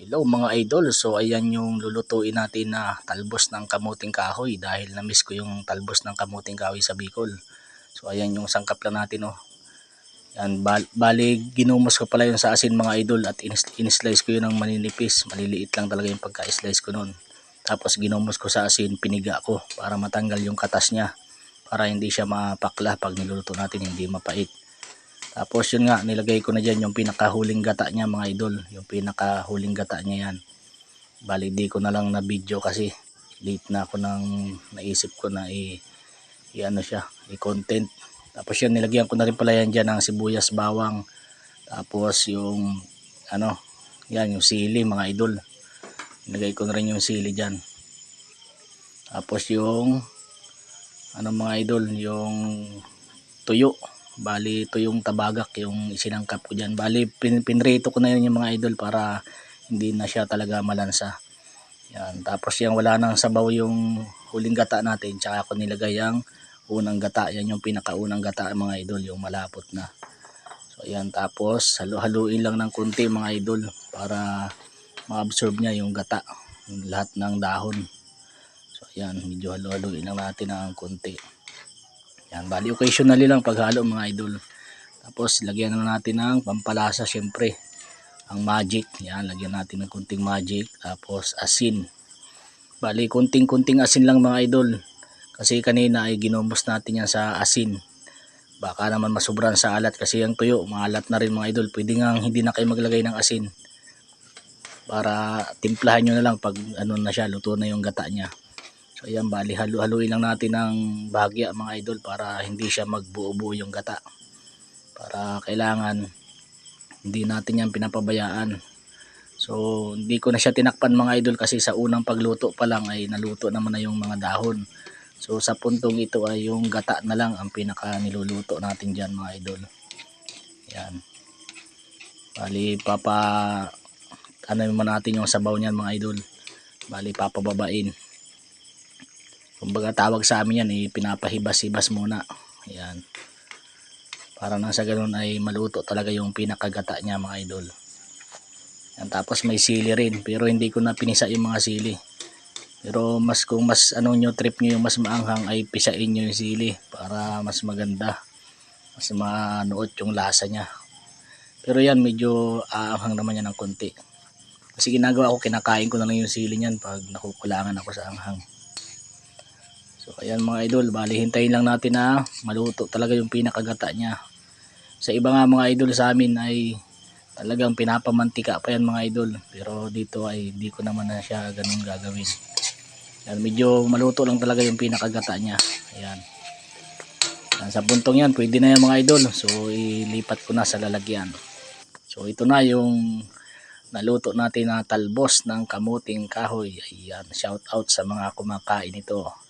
Hello mga idol, so ayan yung lulutuin natin na talbos ng kamuting kahoy dahil na-miss ko yung talbos ng kamuting kahoy sa Bicol. So ayan yung sangkap lang natin oh. Yan, bal bali ginumos ko pala yung sa asin mga idol at in-slice ko yun ng maninipis. Maliliit lang talaga yung pagka-slice ko noon. Tapos ginumos ko sa asin, piniga ko para matanggal yung katas niya. Para hindi siya mapakla pag niluluto natin, hindi mapait. Tapos yun nga, nilagay ko na dyan yung pinakahuling gata niya mga idol. Yung pinakahuling gata niya yan. Bali di ko na lang na video kasi late na ako nang naisip ko na i, i ano siya, i-content. Tapos yun, nilagyan ko na rin pala yan dyan ng sibuyas, bawang. Tapos yung ano, yan yung sili mga idol. Nilagay ko na rin yung sili dyan. Tapos yung ano mga idol, yung tuyo. Bali, ito yung tabagak, yung sinangkap ko dyan. Bali, pin pinrito ko na yun yung mga idol para hindi na siya talaga malansa. Yan. Tapos yung wala nang sabaw yung huling gata natin. Tsaka ako nilagay yung unang gata. Yan yung pinakaunang gata mga idol, yung malapot na. So yan. Tapos halu-haluin lang ng kunti mga idol para ma-absorb niya yung gata. Yung lahat ng dahon. So yan. Medyo halu-haluin lang natin ng kunti. Yan, bali occasionally lang paghalo mga idol. Tapos lagyan na natin ng pampalasa syempre. Ang magic, yan, lagyan natin ng kunting magic. Tapos asin. Bali kunting-kunting asin lang mga idol. Kasi kanina ay ginumos natin yan sa asin. Baka naman masubran sa alat kasi yung tuyo, maalat na rin mga idol. Pwede nga hindi na kayo maglagay ng asin. Para timplahan nyo na lang pag ano na siya, luto na yung gata niya. So ayan, bali halu-haluin lang natin ng bahagya mga idol para hindi siya magbuo-buo yung gata. Para kailangan hindi natin yan pinapabayaan. So hindi ko na siya tinakpan mga idol kasi sa unang pagluto pa lang ay naluto naman na yung mga dahon. So sa puntong ito ay yung gata na lang ang pinaka niluluto natin dyan mga idol. Yan. Bali papa ano naman natin yung sabaw niyan mga idol. Bali papababain kumbaga tawag sa amin yan eh, pinapahibas-hibas muna. Ayan. Para nang sa ganun ay maluto talaga yung pinakagata niya mga idol. Yan, tapos may sili rin pero hindi ko na pinisa yung mga sili. Pero mas kung mas ano nyo trip nyo yung mas maanghang ay pisain nyo yung sili para mas maganda. Mas manuot yung lasa niya. Pero yan medyo aanghang naman yan ng konti. Kasi ginagawa ko kinakain ko na lang yung sili niyan pag nakukulangan ako sa anghang So ayan mga idol, bali hintayin lang natin na maluto talaga yung pinakagata niya. Sa iba nga mga idol sa amin ay talagang pinapamantika pa yan mga idol. Pero dito ay hindi ko naman na siya ganun gagawin. Yan, medyo maluto lang talaga yung pinakagata niya. Ayan. Yan, sa puntong yan, pwede na yan mga idol. So ilipat ko na sa lalagyan. So ito na yung naluto natin na talbos ng kamuting kahoy. Ayan, shout out sa mga kumakain ito.